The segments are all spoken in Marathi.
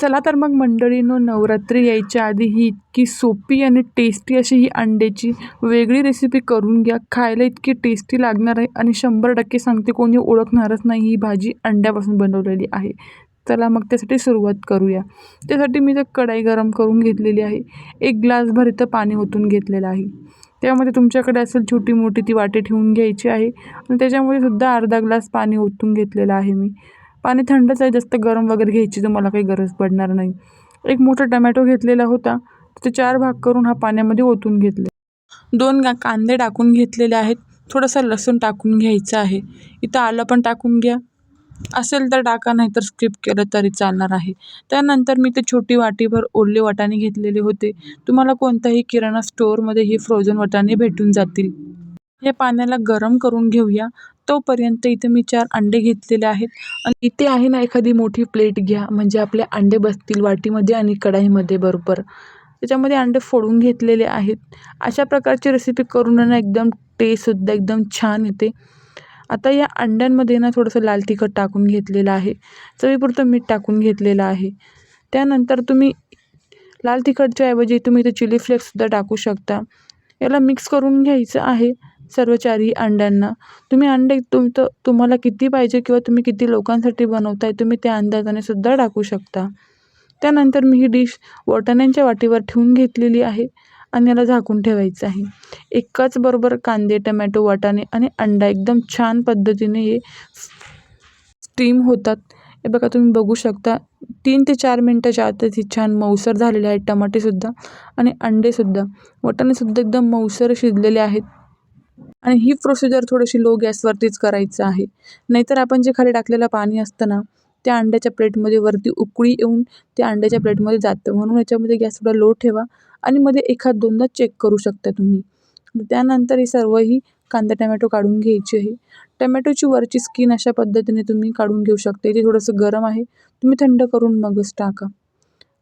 चला तर मग मंडळीनो नवरात्री यायच्या आधी ही इतकी सोपी आणि टेस्टी अशी ही अंड्याची वेगळी रेसिपी करून घ्या. खायला इतकी टेस्टी लागणार आहे आणि शंभर टक्के सांगते कोणी ओळखणारच नाही ही भाजी अंड्यापासून बनवलेली आहे. चला मग त्यासाठी सुरुवात करूया. त्यासाठी मी तर कढाई गरम करून घेतलेली आहे. एक ग्लासभर इथं पाणी ओतून घेतलेलं आहे. त्यामध्ये तुमच्याकडे असेल छोटी मोठी ती वाटी ठेवून घ्यायची आहे. आणि त्याच्यामध्ये सुद्धा अर्धा ग्लास पाणी ओतून घेतलेलं आहे मी. पाणी थंडच आहे जास्त गरम वगैरे घ्यायची तर मला काही गरज पडणार नाही. एक मोठा टमॅटो घेतलेला होता ते चार भाग करून हा पाण्यामध्ये ओतून घेतले. दोन गा कांदे टाकून घेतलेले आहेत थोडासा लसूण टाकून घ्यायचं आहे. इथं आलं पण टाकून घ्या. असेल तर टाका नाही तर स्किप केलं तरी चालणार आहे. त्यानंतर मी ते छोटी वाटीभर ओले वाटाणे घेतलेले होते. तुम्हाला कोणत्याही किराणा स्टोअरमध्ये हे फ्रोझन वाटाणे भेटून जातील. हे पाण्याला गरम करून घेऊया. तोपर्यंत इथे मी चार अंडे घेतलेले आहेत. आणि इथे आहे ना एखादी मोठी प्लेट घ्या. म्हणजे आपले अंडे बसतील वाटीमध्ये आणि कढाईमध्ये बरोबर. त्याच्यामध्ये अंडे फोडून घेतलेले आहेत. अशा प्रकारची रेसिपी करून ना एकदम टेस्टसुद्धा एकदम छान येते. आता या अंड्यांमध्ये ना थोडंसं लाल तिखट टाकून घेतलेलं आहे. चवीपुरतं मीठ टाकून घेतलेलं आहे. त्यानंतर तुम्ही लाल तिखटच्या ऐवजी तुम्ही इथे चिली फ्लेक्ससुद्धा टाकू शकता. याला मिक्स करून घ्यायचं आहे. सर्व चारही अंड्यांना. तुम्ही अंडे तुमचं तुम्हाला किती पाहिजे किंवा तुम्ही किती लोकांसाठी बनवताय तुम्ही त्या अंदाजाने सुद्धा टाकू शकता. त्यानंतर मी ही डिश वाटाण्यांच्या वाटीवर ठेवून घेतलेली आहे आणि याला झाकून ठेवायचं आहे. एकाच बरोबर कांदे टमॅटो वाटाणे आणि अंडा एकदम छान पद्धतीने हे स्टीम होतात. हे बघा तुम्ही बघू शकता तीन ते चार मिनटाच्या आतच ही छान मऊसर झालेले आहेत टमाटेसुद्धा आणि अंडेसुद्धा. वाटाणेसुद्धा एकदम मऊसर शिजलेले आहेत. आणि ही प्रोसिजर थोडीशी लो गॅसवरतीच करायचं आहे. नाहीतर आपण जे खाली टाकलेलं पाणी असतं ना त्या अंड्याच्या प्लेटमध्ये वरती उकळी येऊन त्या अंड्याच्या प्लेटमध्ये जातं. म्हणून याच्यामध्ये गॅस थोडा लो ठेवा आणि मध्ये एखाद दोनदा चेक करू शकता तुम्ही. त्यानंतर हे सर्व ही कांदा टमॅटो काढून घ्यायची आहे. टमॅटोची वरची स्किन अशा पद्धतीने तुम्ही काढून घेऊ शकता. ते थोडंसं गरम आहे. तुम्ही थंड करून मगच टाका.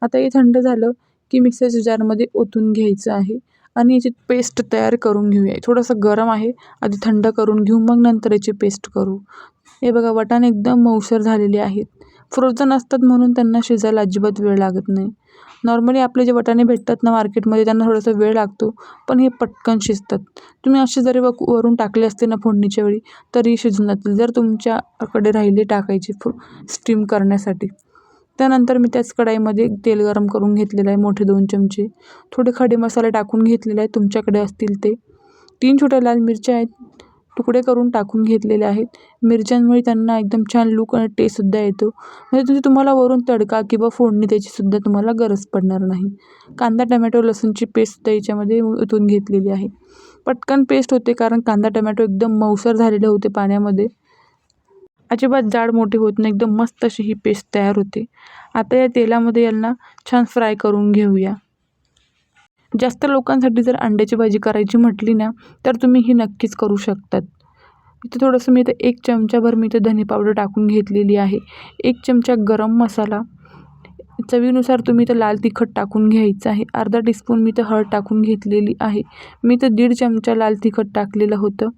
आता हे थंड झालं की मिक्सरच्या जारमध्ये ओतून घ्यायचं आहे. आणि याची पेस्ट तयार करून घेऊया. थोडंसं गरम आहे आधी थंड करून घेऊ मग नंतर याची पेस्ट करू. हे बघा वाटाणे एकदम मऊसर झालेले आहेत. फ्रोझन असतात म्हणून त्यांना शिजायला अजिबात वेळ लागत नाही. नॉर्मली आपले जे वाटाणे भेटतात ना मार्केटमध्ये त्यांना थोडासा वेळ लागतो पण हे पटकन शिजतात. तुम्ही असे जरी व वरून टाकले असते ना फोडणीच्या वेळी तरी शिजून जातील जर तुमच्याकडे राहिले टाकायचे फो स्टीम करण्यासाठी. त्यानंतर मी त्याच कढाईमध्ये तेल गरम करून घेतलेलं आहे मोठे दोन चमचे. थोडे खडे मसाले टाकून घेतलेले आहेत तुमच्याकडे असतील ते. तीन छोट्या लाल मिरच्या आहेत तुकडे करून टाकून घेतलेले आहेत. मिरच्यांमुळे त्यांना एकदम छान लूक आणि टेस्टसुद्धा येतो. म्हणजे तुझी तुम्हाला वरून तडका किंवा फोडणी त्याचीसुद्धा तुम्हाला गरज पडणार नाही. कांदा टमॅटो लसूणची पेस्ट याच्यामध्ये ओतून घेतलेली आहे. पटकन पेस्ट होते कारण कांदा टमॅटो एकदम मऊसर झालेले होते पाण्यामध्ये. अजिबात जाड मोठी होत नाही. एकदम मस्त अशी ही पेस्ट तयार होते. आता या तेलामध्ये यांना छान फ्राय करून घेऊया. जास्त लोकांसाठी जर अंड्याची भाजी करायची म्हटली ना तर तुम्ही ही नक्कीच करू शकतात. इथे थोडंसं मी इथं एक चमचाभर मी इथं धने पावडर टाकून घेतलेली आहे. एक चमचा गरम मसाला. चवीनुसार तुम्ही इथं लाल तिखट टाकून घ्यायचं आहे. अर्धा टीस्पून मी इथं हळद टाकून घेतलेली आहे. मी इथं दीड चमचा लाल तिखट टाकलेलं होतं.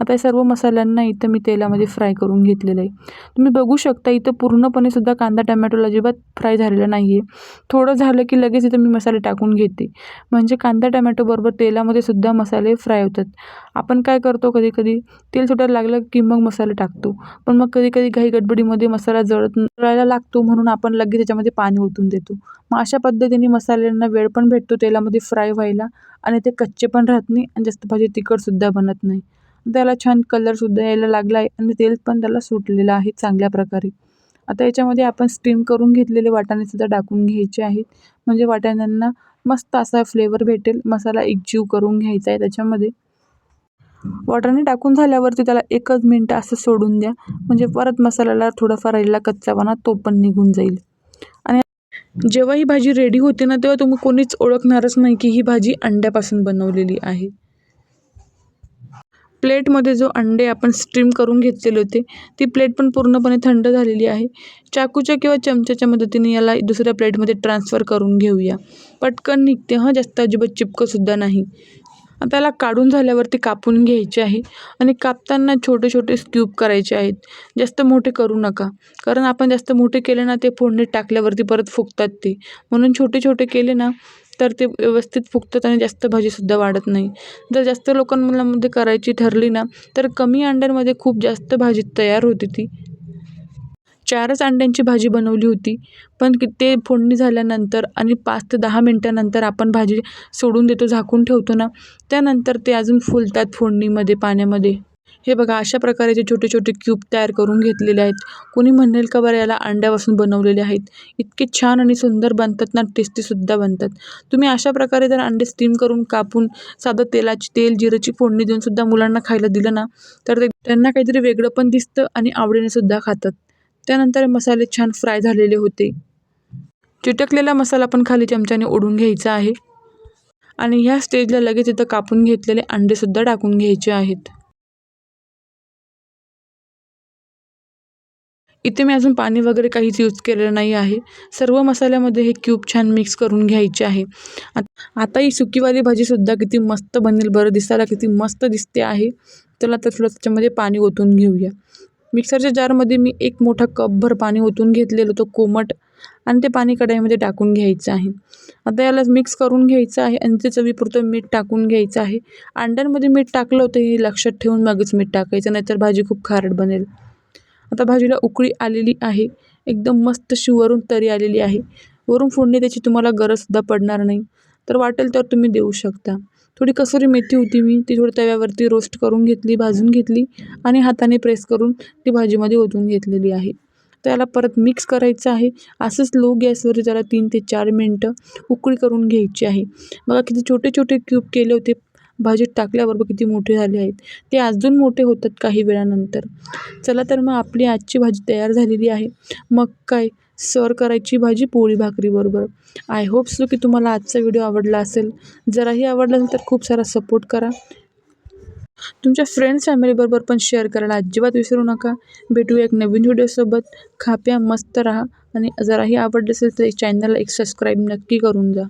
आता या सर्व मसाल्यांना इथं मी तेलामध्ये फ्राय करून घेतलेलं आहे. तुम्ही बघू शकता इथं पूर्णपणे सुद्धा कांदा टमॅटोला अजिबात फ्राय झालेला नाही आहे थोडं झालं की लगेच इथं मी मसाले टाकून घेते. म्हणजे कांदा टमॅटोबरोबर तेलामध्ये सुद्धा मसाले फ्राय होतात. आपण काय करतो कधी कधी तेल सुटायला लागलं की मग मसाले टाकतो. पण मग कधी कधी घाई गडबडीमध्ये मसाला जळत जळायला लागतो म्हणून आपण लगेच त्याच्यामध्ये पाणी ओतून देतो. मग अशा पद्धतीने मसाल्यांना वेळ पण भेटतो तेलामध्ये फ्राय व्हायला आणि ते कच्चे पण राहत नाही आणि जास्त भाजी तिखटसुद्धा बनत नाही. त्याला छान कलरसुद्धा यायला लागला आहे आणि तेल पण त्याला सुटलेलं आहे चांगल्या प्रकारे. आता याच्यामध्ये आपण स्टीम करून घेतलेले वाटाणेसुद्धा टाकून घ्यायचे आहेत. म्हणजे वाटाण्यांना मस्त असा फ्लेवर भेटेल. मसाला एकजीव करून घ्यायचा आहे त्याच्यामध्ये. वाटाणे टाकून झाल्यावरती त्याला एकच मिनटं असं सोडून द्या. म्हणजे परत मसाल्याला थोडाफार राहिलेला कच्चापणा तो पण निघून जाईल. आणि जेव्हा ही भाजी रेडी होते ना तेव्हा तुम्ही कोणीच ओळखणारच नाही की ही भाजी अंड्यापासून बनवलेली आहे. प्लेटमध्ये जो अंडे आपण स्ट्रीम करून घेतलेले होते ती प्लेट पण पूर्णपणे थंड झालेली आहे. चाकूच्या किंवा चमच्याच्या मदतीने याला दुसऱ्या प्लेटमध्ये ट्रान्सफर करून घेऊया. पटकन निघते हां जास्त अजिबात चिपकंसुद्धा नाही. त्याला काढून झाल्यावरती कापून घ्यायचे आहे आणि कापताना छोटे छोटे क्यूब करायचे आहेत. जास्त मोठे करू नका कारण आपण जास्त मोठे केले ना ते फोडणी टाकल्यावरती परत फुगतात ते. म्हणून छोटे छोटे केले ना तर ते व्यवस्थित फुगतात आणि जास्त भाजीसुद्धा वाढत नाही. जर जास्त लोकांमध्ये करायची ठरली ना तर कमी अंड्यांमध्ये खूप जास्त भाजी तयार होते ती चारच अंड्यांची भाजी बनवली होती पण की ते फोडणी झाल्यानंतर आणि पाच ते दहा मिनटानंतर आपण भाजी सोडून देतो झाकून ठेवतो ना त्यानंतर ते अजून फुलतात फोडणीमध्ये पाण्यामध्ये. हे बघा अशा प्रकारे छोटे छोटे क्यूब तयार करून घेतलेले आहेत. कोणी म्हणेल का बरं याला अंड्यापासून बनवलेले आहेत? इतके छान आणि सुंदर बनतात ना टेस्टीसुद्धा बनतात. तुम्ही अशा प्रकारे जर अंडे स्टीम करून कापून साधं तेलाची तेल जिरंची फोडणी देऊनसुद्धा मुलांना खायला दिलं ना तर ते त्यांना काहीतरी वेगळं पण दिसतं आणि आवडीने सुद्धा खातात. त्यानंतर मसाले छान फ्राय झालेले होते. चिटकलेला मसाला पण खाली चमच्याने ओढून घ्यायचा आहे. आणि ह्या स्टेजला लगेच इथं कापून घेतलेले अंडेसुद्धा टाकून घ्यायचे आहेत. इथे मी अजून पाणी वगैरे काहीच यूज केलेलं नाही आहे. सर्व मसाल्यामध्ये हे क्यूब छान मिक्स करून घ्यायचे आहे. आता ही सुकीवाली भाजीसुद्धा किती मस्त बनेल बरं दिसायला किती मस्त दिसते आहे. चला तर थोडं त्याच्यामध्ये पाणी ओतून घेऊया. मिक्सरच्या जारमध्ये मी एक मोठा कपभर पाणी ओतून घेतलेलं होतं कोमट आणि ते पाणी कढाईमध्ये टाकून घ्यायचं आहे. आता याला मिक्स करून घ्यायचं आहे आणि ते चवीपुरतं मीठ टाकून घ्यायचं आहे. अंड्यांमध्ये मीठ टाकलं होतं हे लक्षात ठेवून मगच मीठ टाकायचं नाहीतर भाजी खूप खारट बनेल. आता भाजीला उकळी आलेली आहे. एकदम मस्त अशी वरून तरी आलेली आहे. वरून फोडणी त्याची तुम्हाला गरजसुद्धा पडणार नाही. तर वाटेल तर तुम्ही देऊ शकता. थोडी कसुरी मेथी होती मी ती थोडी तव्यावरती रोस्ट करून घेतली भाजून घेतली आणि हाताने प्रेस करून ती भाजीमध्ये ओतून घेतलेली आहे. त्याला परत मिक्स करायचं आहे. असंच लो गॅसवर त्याला तीन ते चार मिनटं उकळी करून घ्यायची आहे. बघा किती छोटे छोटे क्यूब केले होते. भाजीत टाकल्याबरोबर किती मोठे झाले आहेत. ते अजून मोठे होतात काही वेळानंतर. चला तर मग आपली आजची भाजी तयार झालेली आहे. मग काय? सर्व करायची भाजी पोळी भाकरीबरोबर आय होप सो की तुम्हाला आजचा व्हिडिओ आवडला असेल. जराही आवडला असेल तर खूप सारा सपोर्ट करा. तुमच्या फ्रेंड्स फॅमिलीबरोबर पण शेअर करायला अजिबात विसरू नका. भेटूया एक नवीन व्हिडिओसोबत खाप्या मस्त राहा. आणि जराही आवडलं असेल तर चॅनलला एक सबस्क्राईब नक्की करून जा.